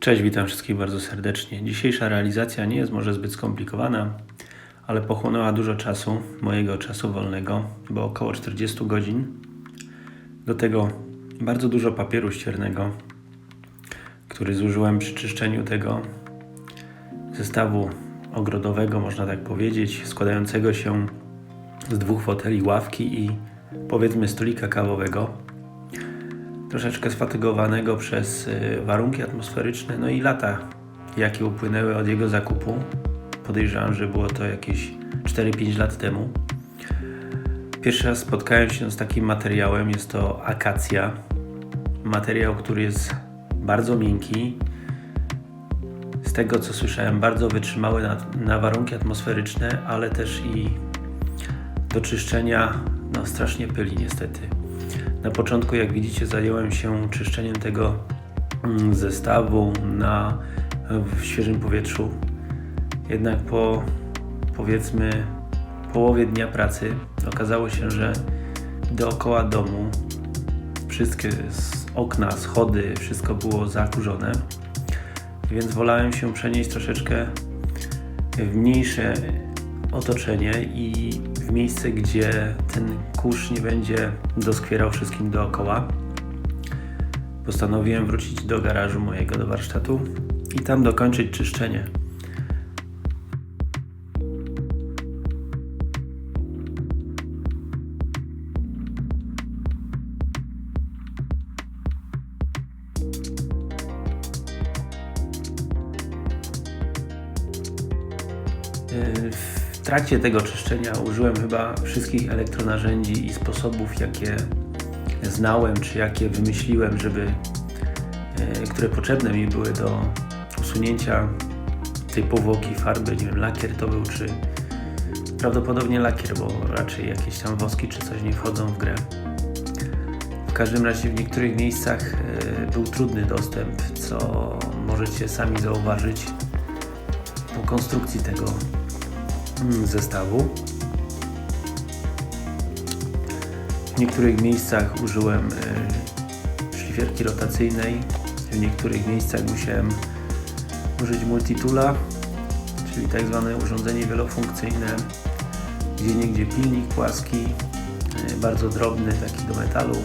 Cześć, witam wszystkich bardzo serdecznie. Dzisiejsza realizacja nie jest może zbyt skomplikowana, ale pochłonęła dużo czasu, mojego czasu wolnego, bo około 40 godzin. Do tego bardzo dużo papieru ściernego, który zużyłem przy czyszczeniu tego zestawu ogrodowego, można tak powiedzieć, składającego się z dwóch foteli, ławki i powiedzmy stolika kawowego troszeczkę sfatygowanego przez y, warunki atmosferyczne, no i lata, jakie upłynęły od jego zakupu. Podejrzewam, że było to jakieś 4-5 lat temu. Pierwszy raz spotkałem się z takim materiałem, jest to akacja. Materiał, który jest bardzo miękki. Z tego co słyszałem, bardzo wytrzymały na, na warunki atmosferyczne, ale też i do czyszczenia no, strasznie pyli niestety. Na początku, jak widzicie, zająłem się czyszczeniem tego mm, zestawu na, w świeżym powietrzu. Jednak po powiedzmy połowie dnia pracy okazało się, że dookoła domu wszystkie okna, schody, wszystko było zakurzone. Więc wolałem się przenieść troszeczkę w mniejsze otoczenie i miejsce, gdzie ten kurz nie będzie doskwierał wszystkim dookoła. Postanowiłem wrócić do garażu mojego, do warsztatu i tam dokończyć czyszczenie. Trakcie tego czyszczenia użyłem chyba wszystkich elektronarzędzi i sposobów, jakie znałem, czy jakie wymyśliłem, żeby, yy, które potrzebne mi były do usunięcia tej powłoki farby. Nie wiem, lakier to był, czy prawdopodobnie lakier, bo raczej jakieś tam woski czy coś nie wchodzą w grę. W każdym razie w niektórych miejscach yy, był trudny dostęp, co możecie sami zauważyć po konstrukcji tego zestawu. W niektórych miejscach użyłem y, szlifierki rotacyjnej, w niektórych miejscach musiałem użyć multitoola, czyli tak zwane urządzenie wielofunkcyjne, gdzie niegdzie pilnik płaski, y, bardzo drobny, taki do metalu.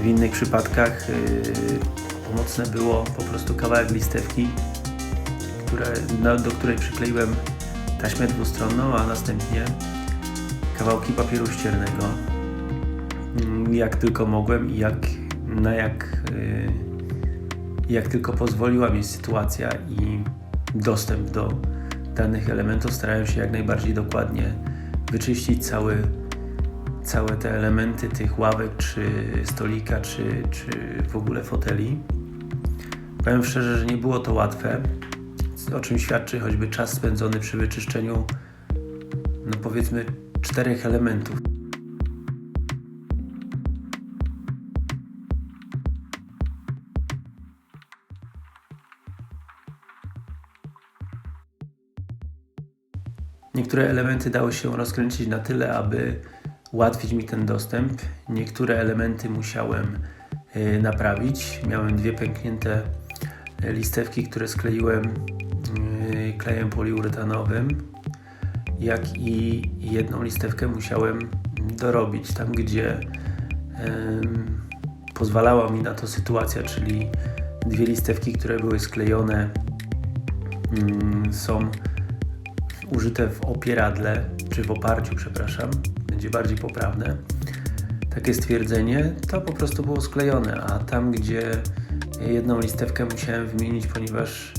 W innych przypadkach y, pomocne było po prostu kawałek listewki, które, na, do której przykleiłem taśmę dwustronną, a następnie kawałki papieru ściernego. Mm, Jak tylko mogłem i jak, na jak, y, jak tylko pozwoliła mi sytuacja i dostęp do danych elementów, starałem się jak najbardziej dokładnie wyczyścić cały, całe te elementy tych ławek, czy stolika, czy, czy w ogóle foteli. Powiem szczerze, że nie było to łatwe o czym świadczy choćby czas spędzony przy wyczyszczeniu, no powiedzmy, czterech elementów. Niektóre elementy dało się rozkręcić na tyle, aby ułatwić mi ten dostęp. Niektóre elementy musiałem y, naprawić. Miałem dwie pęknięte y, listewki, które skleiłem klejem poliuretanowym, jak i jedną listewkę musiałem dorobić tam, gdzie pozwalała mi na to sytuacja, czyli dwie listewki, które były sklejone, mm, są użyte w opieradle, czy w oparciu, przepraszam, będzie bardziej poprawne. Takie stwierdzenie, to po prostu było sklejone, a tam, gdzie jedną listewkę musiałem wymienić, ponieważ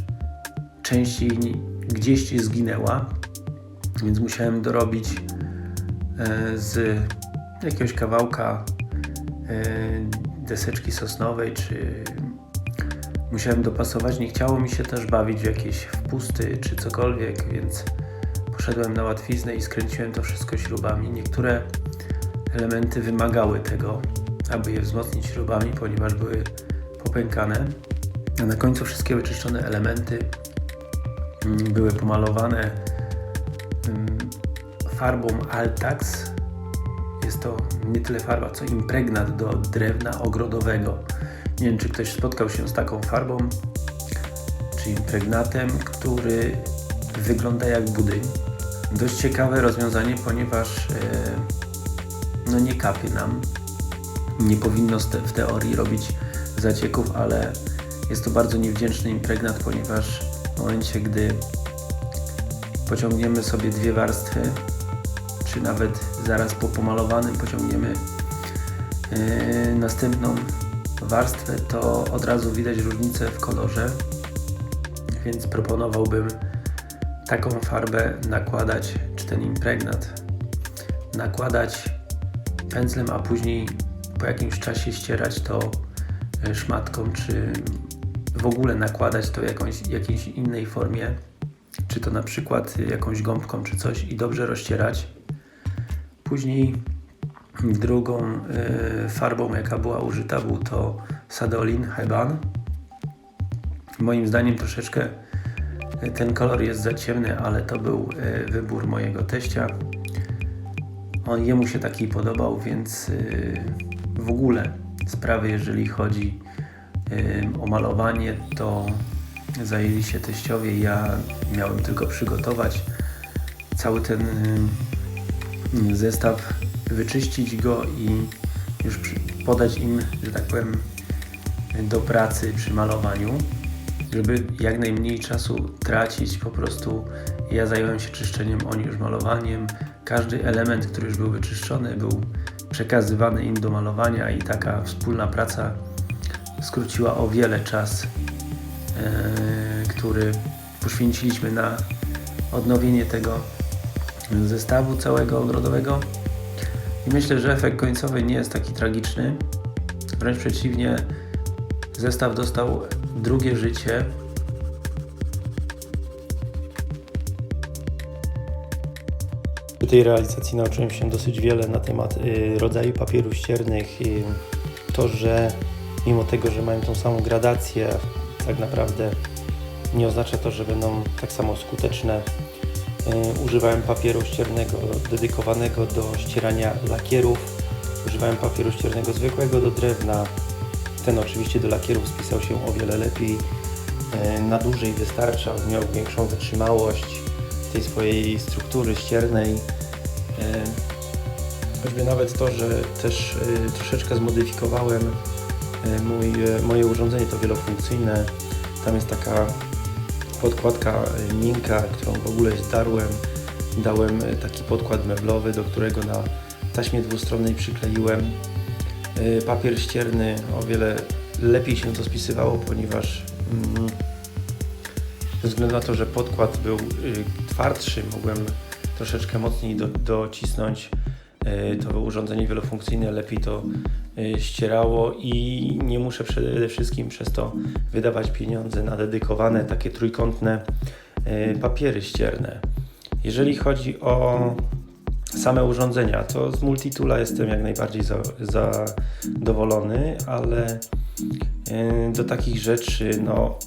część jej gdzieś zginęła, więc musiałem dorobić e, z jakiegoś kawałka e, deseczki sosnowej, czy musiałem dopasować. Nie chciało mi się też bawić w jakieś wpusty czy cokolwiek, więc poszedłem na łatwiznę i skręciłem to wszystko śrubami. Niektóre elementy wymagały tego, aby je wzmocnić śrubami, ponieważ były popękane. A na końcu wszystkie wyczyszczone elementy były pomalowane farbą Altax. Jest to nie tyle farba, co impregnat do drewna ogrodowego. Nie wiem, czy ktoś spotkał się z taką farbą. czy impregnatem, który wygląda jak budyń. Dość ciekawe rozwiązanie, ponieważ e, no nie kapie nam. Nie powinno w teorii robić zacieków, ale jest to bardzo niewdzięczny impregnat, ponieważ w momencie, gdy pociągniemy sobie dwie warstwy, czy nawet zaraz po pomalowanym pociągniemy yy, następną warstwę, to od razu widać różnicę w kolorze. Więc proponowałbym taką farbę nakładać, czy ten impregnat nakładać pędzlem, a później po jakimś czasie ścierać to y, szmatką, czy w ogóle nakładać to jakąś, jakiejś innej formie, czy to na przykład jakąś gąbką, czy coś i dobrze rozcierać. Później drugą y, farbą, jaka była użyta, był to Sadolin Heban. Moim zdaniem troszeczkę y, ten kolor jest za ciemny, ale to był y, wybór mojego teścia. On jemu się taki podobał, więc y, w ogóle sprawy, jeżeli chodzi o malowanie, to zajęli się teściowie. Ja miałem tylko przygotować cały ten zestaw, wyczyścić go i już podać im, że tak powiem, do pracy przy malowaniu, żeby jak najmniej czasu tracić. Po prostu ja zająłem się czyszczeniem, oni już malowaniem. Każdy element, który już był wyczyszczony, był przekazywany im do malowania i taka wspólna praca skróciła o wiele czas, e, który poświęciliśmy na odnowienie tego zestawu całego ogrodowego. I myślę, że efekt końcowy nie jest taki tragiczny. Wręcz przeciwnie, zestaw dostał drugie życie. Przy tej realizacji nauczyłem się dosyć wiele na temat y, rodzaju papierów ściernych. Y, to, że mimo tego, że mają tą samą gradację, tak naprawdę nie oznacza to, że będą tak samo skuteczne. Y, używałem papieru ściernego dedykowanego do ścierania lakierów. Używałem papieru ściernego zwykłego do drewna. Ten oczywiście do lakierów spisał się o wiele lepiej. Y, na dłużej wystarczał, miał większą wytrzymałość tej swojej struktury ściernej. E, Choćby nawet to, że też troszeczkę zmodyfikowałem mój, e, moje urządzenie, to wielofunkcyjne. Tam jest taka podkładka e, miękka, którą w ogóle zdarłem. Dałem e, taki podkład meblowy, do którego na taśmie dwustronnej przykleiłem. E, Papier ścierny o wiele lepiej się to spisywało, ponieważ mm, ze względu na to, że podkład był twardszy, mogłem troszeczkę mocniej do, docisnąć to urządzenie wielofunkcyjne, lepiej to y, ścierało i nie muszę przede wszystkim przez to wydawać pieniądze na dedykowane takie trójkątne y, papiery ścierne. Jeżeli chodzi o same urządzenia, to z Multitoola jestem jak najbardziej za, zadowolony, ale do takich rzeczy, no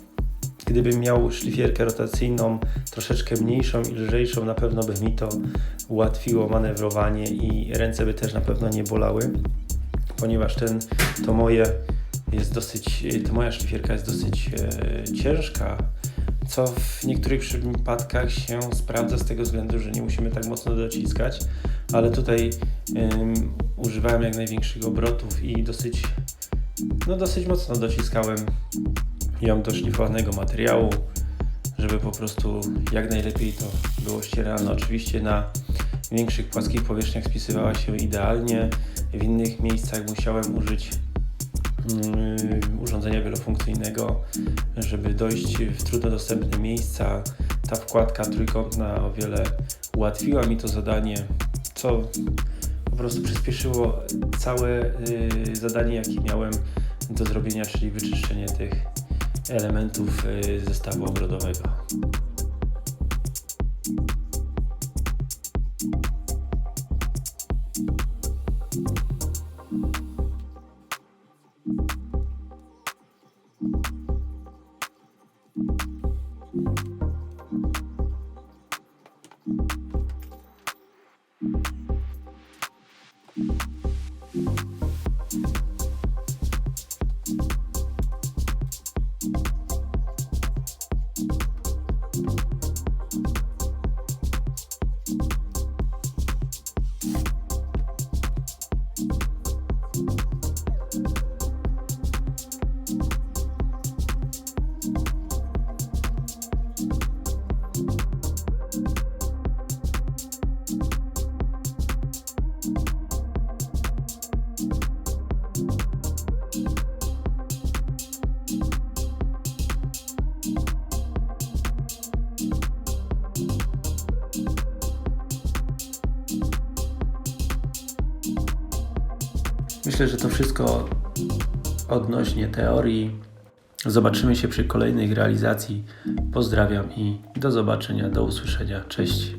Gdybym miał szlifierkę rotacyjną troszeczkę mniejszą i lżejszą, na pewno by mi to ułatwiło manewrowanie i ręce by też na pewno nie bolały, ponieważ ten, to moje jest dosyć, to moja szlifierka jest dosyć e, ciężka, co w niektórych przypadkach się sprawdza z tego względu, że nie musimy tak mocno dociskać, ale tutaj em, używałem jak największych obrotów i dosyć, no dosyć mocno dociskałem ją do szlifowanego materiału, żeby po prostu jak najlepiej to było ścierane. Oczywiście na większych płaskich powierzchniach spisywała się idealnie, w innych miejscach musiałem użyć mm, urządzenia wielofunkcyjnego, żeby dojść w trudno dostępne miejsca. Ta wkładka trójkątna o wiele ułatwiła mi to zadanie, co po prostu przyspieszyło całe y, zadanie, jakie miałem do zrobienia, czyli wyczyszczenie tych elementów y, zestawu ogrodowego. Myślę, że to wszystko odnośnie teorii. Zobaczymy się przy kolejnej realizacji. Pozdrawiam i do zobaczenia, do usłyszenia. Cześć.